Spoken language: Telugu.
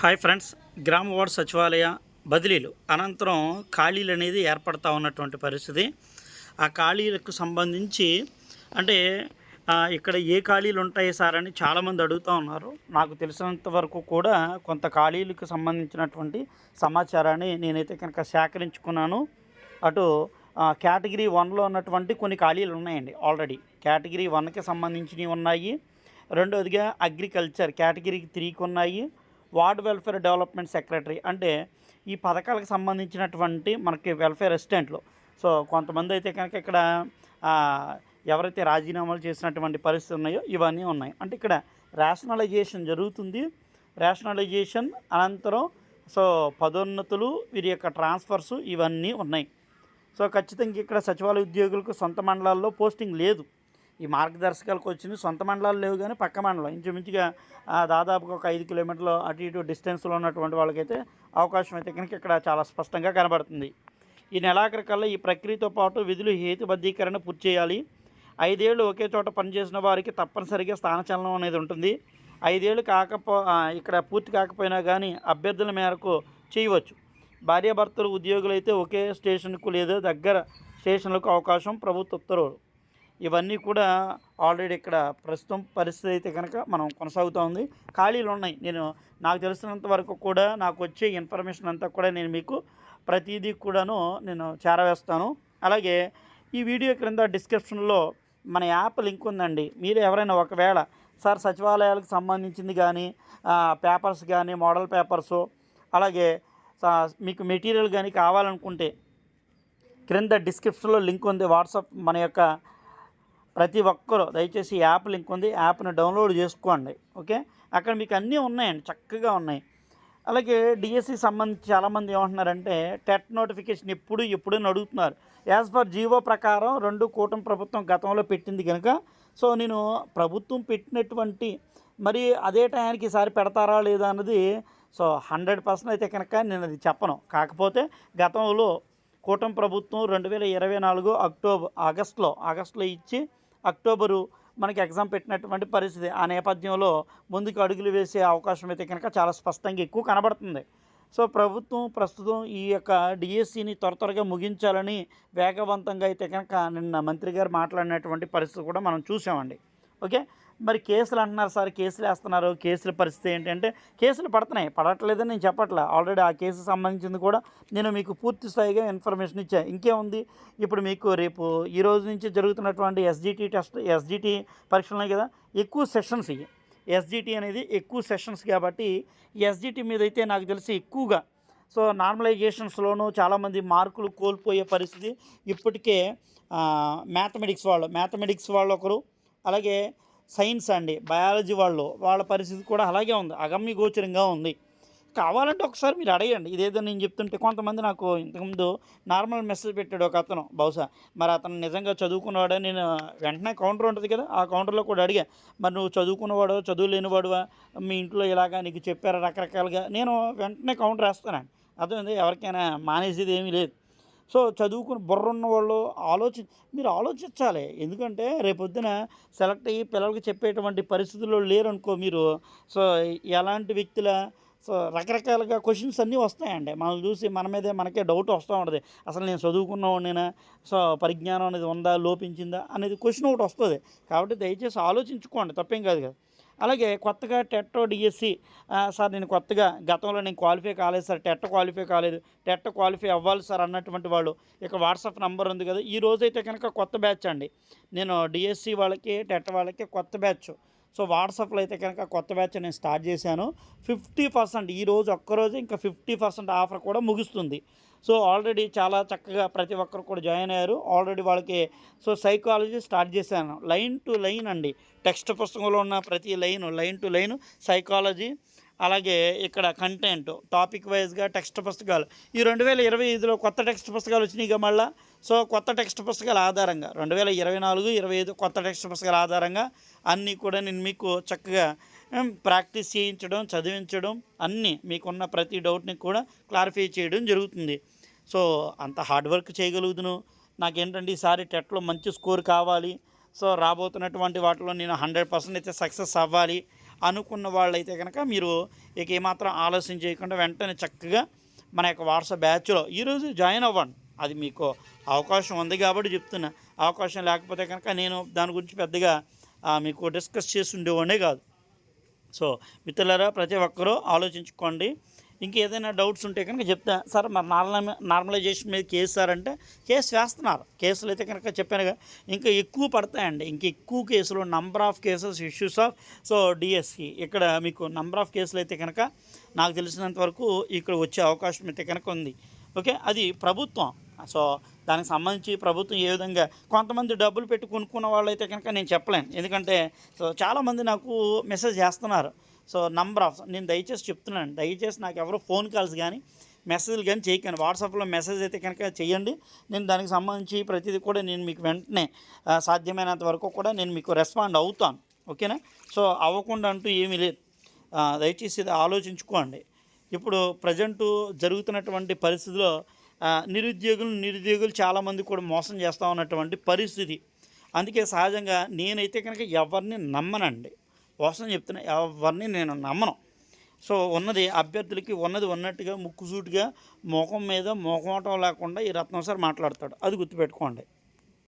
హాయ్ ఫ్రెండ్స్ గ్రామ వార్డ్ సచివాలయ బదిలీలు. అనంతరం ఖాళీలు అనేది ఏర్పడతా ఉన్నటువంటి పరిస్థితి. ఆ ఖాళీలకు సంబంధించి అంటే ఇక్కడ ఏ ఖాళీలు ఉంటాయి సార్ అని చాలామంది అడుగుతూ ఉన్నారు. నాకు తెలిసినంత వరకు కూడా కొంత ఖాళీలకు సంబంధించినటువంటి సమాచారాన్ని నేనైతే కనుక సేకరించుకున్నాను. అటు కేటగిరీ వన్లో ఉన్నటువంటి కొన్ని ఖాళీలు ఉన్నాయండి ఆల్రెడీ. కేటగిరీ వన్కి సంబంధించినవి ఉన్నాయి. రెండవదిగా అగ్రికల్చర్ కేటగిరీ త్రీకి ఉన్నాయి. వార్డ్ వెల్ఫేర్ డెవలప్మెంట్ సెక్రటరీ అంటే ఈ పథకాలకు సంబంధించినటువంటి మనకి వెల్ఫేర్ అసిస్టెంట్లు. సో కొంతమంది అయితే కనుక ఇక్కడ ఎవరైతే రాజీనామాలు చేసినటువంటి పరిస్థితులు ఉన్నాయో ఇవన్నీ ఉన్నాయి. అంటే ఇక్కడ రేషనలైజేషన్ జరుగుతుంది. రేషనలైజేషన్ అనంతరం సో పదోన్నతులు వీరి యొక్క ట్రాన్స్ఫర్స్ ఇవన్నీ ఉన్నాయి. సో ఖచ్చితంగా ఇక్కడ సచివాలయ ఉద్యోగులకు సొంత మండలాల్లో పోస్టింగ్ లేదు. ఈ మార్గదర్శకాలకు వచ్చింది సొంత మండలాలు లేవు కానీ పక్క మండలం. ఇంచుమించుగా దాదాపుగా ఒక ఐదు కిలోమీటర్లు అటు ఇటు డిస్టెన్స్లో ఉన్నటువంటి వాళ్ళకైతే అవకాశం అయితే కనుక ఇక్కడ చాలా స్పష్టంగా కనబడుతుంది. ఈ నెలాఖరికల్లా ఈ ప్రక్రియతో పాటు విధులు హేతుబద్ధీకరణ పూర్తి చేయాలి. ఐదేళ్ళు ఒకే చోట పనిచేసిన వారికి తప్పనిసరిగా స్థానచలనం అనేది ఉంటుంది. ఐదేళ్ళు కాకపో ఇక్కడ పూర్తి కాకపోయినా కానీ అభ్యర్థుల మేరకు చేయవచ్చు. భార్యాభర్తలు ఉద్యోగులు అయితే ఒకే స్టేషన్కు లేదా దగ్గర స్టేషన్లకు అవకాశం ప్రభుత్వ ఉత్తర్వులు. ఇవన్నీ కూడా ఆల్రెడీ ఇక్కడ ప్రస్తుతం పరిస్థితి అయితే కనుక మనం కొనసాగుతూ ఉంది. ఖాళీలు ఉన్నాయి. నేను నాకు తెలిసినంత వరకు కూడా నాకు వచ్చే ఇన్ఫర్మేషన్ అంతా కూడా నేను మీకు ప్రతిదీ కూడాను నేను చేరవేస్తాను. అలాగే ఈ వీడియో క్రింద డిస్క్రిప్షన్లో మన యాప్ లింక్ ఉందండి. మీరు ఎవరైనా ఒకవేళ సార్ సచివాలయాలకు సంబంధించింది కానీ పేపర్స్ కానీ మోడల్ పేపర్స్ అలాగే మీకు మెటీరియల్ కానీ కావాలనుకుంటే క్రింద డిస్క్రిప్షన్లో లింక్ ఉంది. వాట్సాప్ మన యొక్క ప్రతి ఒక్కరూ దయచేసి యాప్ లింక్ ఉంది యాప్ని డౌన్లోడ్ చేసుకోండి. ఓకే? అక్కడ మీకు అన్నీ ఉన్నాయండి చక్కగా ఉన్నాయి. అలాగే డిఎస్సి సంబంధించి చాలామంది ఏమంటున్నారంటే టెట్ నోటిఫికేషన్ ఎప్పుడు ఎప్పుడని అడుగుతున్నారు. యాజ్ పర్ జీవో ప్రకారం రెండు కూటమి ప్రభుత్వం గతంలో పెట్టింది కనుక సో నేను ప్రభుత్వం పెట్టినటువంటి మరి అదే టయానికి ఈసారి పెడతారా లేదా అన్నది సో హండ్రెడ్ పర్సెంట్ అయితే కనుక నేను అది చెప్పను. కాకపోతే గతంలో కూటమి ప్రభుత్వం రెండు వేల ఇరవై నాలుగు అక్టోబర్ ఆగస్టులో ఆగస్టులో ఇచ్చి అక్టోబరు మనకి ఎగ్జామ్ పెట్టినటువంటి పరిస్థితి. ఆ నేపథ్యంలో ముందుకు అడుగులు వేసే అవకాశం అయితే కనుక చాలా స్పష్టంగా ఎక్కువ కనబడుతుంది. సో ప్రభుత్వం ప్రస్తుతం ఈ యొక్క డిఎస్సిని త్వర త్వరగా ముగించాలని వేగవంతంగా అయితే కనుక నిన్న మంత్రి గారు మాట్లాడినటువంటి పరిస్థితి కూడా మనం చూసామండి. ఓకే? మరి కేసులు అంటున్నారు సార్ కేసులు వేస్తున్నారు కేసుల పరిస్థితి ఏంటంటే కేసులు పడుతున్నాయి. పడట్లేదని నేను చెప్పట్లే. ఆల్రెడీ ఆ కేసు సంబంధించింది కూడా నేను మీకు పూర్తి స్థాయిగా ఇన్ఫర్మేషన్ ఇచ్చా. ఇంకేముంది? ఇప్పుడు మీకు రేపు ఈ రోజు నుంచి జరుగుతున్నటువంటి ఎస్జిటి టెస్ట్ ఎస్జిటి పరీక్షలు కదా ఎక్కువ సెషన్స్ ఇవి ఎస్జిటి అనేది ఎక్కువ సెషన్స్ కాబట్టి ఎస్జిటి మీద అయితే నాకు తెలిసి ఎక్కువగా సో నార్మలైజేషన్స్లోనూ చాలామంది మార్కులు కోల్పోయే పరిస్థితి ఇప్పటికే మ్యాథమెటిక్స్ వాళ్ళు మ్యాథమెటిక్స్ వాళ్ళు ఒకరు అలాగే సైన్స్ అండి బయాలజీ వాళ్ళు వాళ్ళ పరిస్థితి కూడా అలాగే ఉంది అగమ్య గోచరంగా ఉంది. కావాలంటే ఒకసారి మీరు అడగండి ఇదేదో నేను చెప్తుంటే కొంతమంది నాకు ఇంతకుముందు నార్మల్ మెసేజ్ పెట్టాడు ఒక అతను బహుశా. మరి అతను నిజంగా చదువుకున్నవాడా? నేను వెంటనే కౌంటర్ ఉంటుంది కదా ఆ కౌంటర్లో కూడా అడిగా మరి నువ్వు చదువుకున్నవాడు చదువు లేనివాడువా మీ ఇంట్లో ఇలాగా నీకు చెప్పారా రకరకాలుగా? నేను వెంటనే కౌంటర్ వేస్తానండి. అర్థమైంది? ఎవరికైనా మానేసేది ఏమీ లేదు. సో చదువుకుని బుర్ర ఉన్న వాళ్ళు ఆలోచి మీరు ఆలోచించాలి. ఎందుకంటే రేపొద్దున సెలెక్ట్ అయ్యి పిల్లలకి చెప్పేటువంటి పరిస్థితుల్లో లేరనుకో మీరు సో ఎలాంటి వ్యక్తుల సో రకరకాలుగా క్వశ్చన్స్ అన్నీ వస్తాయండి. మనం చూసి మన మీదే మనకే డౌట్ వస్తూ ఉంటుంది. అసలు నేను చదువుకున్నవాడినైనా సో పరిజ్ఞానం అనేది ఉందా? లోపించిందా? అనేది క్వశ్చన్ ఒకటి వస్తుంది. కాబట్టి దయచేసి ఆలోచించుకోండి. తప్పేం కాదు కదా. అలాగే కొత్తగా టెట్టో డిఎస్సి సార్ నేను కొత్తగా గతంలో నేను క్వాలిఫై కాలేదు సార్. టెట్ క్వాలిఫై కాలేదు. టెట్ క్వాలిఫై అవ్వాలి సార్ అన్నటువంటి వాళ్ళు. ఇక వాట్సాప్ నంబర్ ఉంది కదా ఈ రోజైతే కనుక కొత్త బ్యాచ్ అండి. నేను డిఎస్సి వాళ్ళకి టెట్ వాళ్ళకి కొత్త బ్యాచ్. సో వాట్సాప్లో అయితే కనుక కొత్త బ్యాచ్ నేను స్టార్ట్ చేశాను. ఫిఫ్టీ పర్సెంట్ ఈరోజు ఒక్కరోజు ఇంకా ఫిఫ్టీ పర్సెంట్ ఆఫర్ కూడా ముగుస్తుంది. సో ఆల్రెడీ చాలా చక్కగా ప్రతి ఒక్కరు కూడా జాయిన్ అయ్యారు. ఆల్రెడీ వాళ్ళకి సో సైకాలజీ స్టార్ట్ చేశాను. లైన్ టు లైన్ అండి. టెక్స్ట్ పుస్తకంలో ఉన్న ప్రతి line line to line psychology అలాగే ఇక్కడ కంటెంట్ టాపిక్ వైజ్గా టెక్స్ట్ పుస్తకాలు. ఈ రెండు వేల ఇరవై ఐదులో కొత్త టెక్స్ట్ పుస్తకాలు వచ్చినాయిగా మళ్ళీ మళ్ళా. సో కొత్త టెక్స్ట్ పుస్తకాల ఆధారంగా రెండు వేల ఇరవై నాలుగు ఇరవై ఐదు కొత్త టెక్స్ట్ పుస్తకాల ఆధారంగా అన్నీ కూడా నేను మీకు చక్కగా ప్రాక్టీస్ చేయించడం చదివించడం అన్నీ మీకున్న ప్రతి డౌట్ని కూడా క్లారిఫై చేయడం జరుగుతుంది. సో అంత హార్డ్ వర్క్ చేయగలుగుతును నాకేంటంటే ఈసారి టెట్లో మంచి స్కోర్ కావాలి. సో రాబోతున్నటువంటి వాటిలో నేను హండ్రెడ్ పర్సెంట్ అయితే సక్సెస్ అవ్వాలి అనుకున్న వాళ్ళైతే కనుక మీరు ఇక ఏమాత్రం ఆలస్యం చేయకుండా వెంటనే చక్కగా మన యొక్క వాట్సాప్ బ్యాచ్లో ఈరోజు జాయిన్ అవ్వండి. అది మీకు అవకాశం ఉంది కాబట్టి చెప్తున్నా. అవకాశం లేకపోతే కనుక నేను దాని గురించి పెద్దగా మీకు డిస్కస్ చేసి ఉండేవాడే కాదు. సో మిత్రులారా ప్రతి ఒక్కరూ ఆలోచించుకోండి. ఇంకేదైనా డౌట్స్ ఉంటే కనుక చెప్తా. సార్ మరి నార్మల్ నార్మలైజేషన్ మీద కేసు సార్ అంటే కేసు వేస్తున్నారు. కేసులు అయితే కనుక చెప్పానుగా. ఇంకా ఎక్కువ పడతాయండి. ఇంకా ఎక్కువ కేసులు number of cases issues of so DSC ఇక్కడ మీకు నంబర్ ఆఫ్ కేసులు అయితే కనుక నాకు తెలిసినంత వరకు ఇక్కడ వచ్చే అవకాశం అయితే కనుక ఉంది. ఓకే? అది ప్రభుత్వం. సో దానికి సంబంధించి ప్రభుత్వం ఏ విధంగా కొంతమంది డబ్బులు పెట్టి కొనుక్కున్న వాళ్ళైతే కనుక నేను చెప్పలేను. ఎందుకంటే సో చాలామంది నాకు మెసేజ్ చేస్తున్నారు. సో నంబర్ ఆఫ్ నేను దయచేసి చెప్తున్నాను. దయచేసి నాకు ఎవరో ఫోన్ కాల్స్ కానీ మెసేజ్లు కానీ చేయకండి. వాట్సాప్లో మెసేజ్ అయితే కనుక చేయండి. నేను దానికి సంబంధించి ప్రతిదీ కూడా నేను మీకు వెంటనే సాధ్యమైనంత వరకు కూడా నేను మీకు రెస్పాండ్ అవుతాను. ఓకేనా? సో అవ్వకుండా అంటూ ఏమీ లేదు. దయచేసి ఇది ఆలోచించుకోండి. ఇప్పుడు ప్రజెంటు జరుగుతున్నటువంటి పరిస్థితిలో నిరుద్యోగులు నిరుద్యోగులు చాలామంది కూడా మోసం చేస్తూ ఉన్నటువంటి పరిస్థితి. అందుకే సహజంగా నేనైతే కనుక ఎవరిని నమ్మనండి. మోసం చెప్తున్నా ఎవరిని నేను నమ్మను. సో ఉన్నది అభ్యర్థులకి ఉన్నది ఉన్నట్టుగా ముక్కుసూటిగా ముఖం మీద మొఖమాటం లేకుండా ఈ రత్నం సార్ మాట్లాడతాడు. అది గుర్తుపెట్టుకోండి.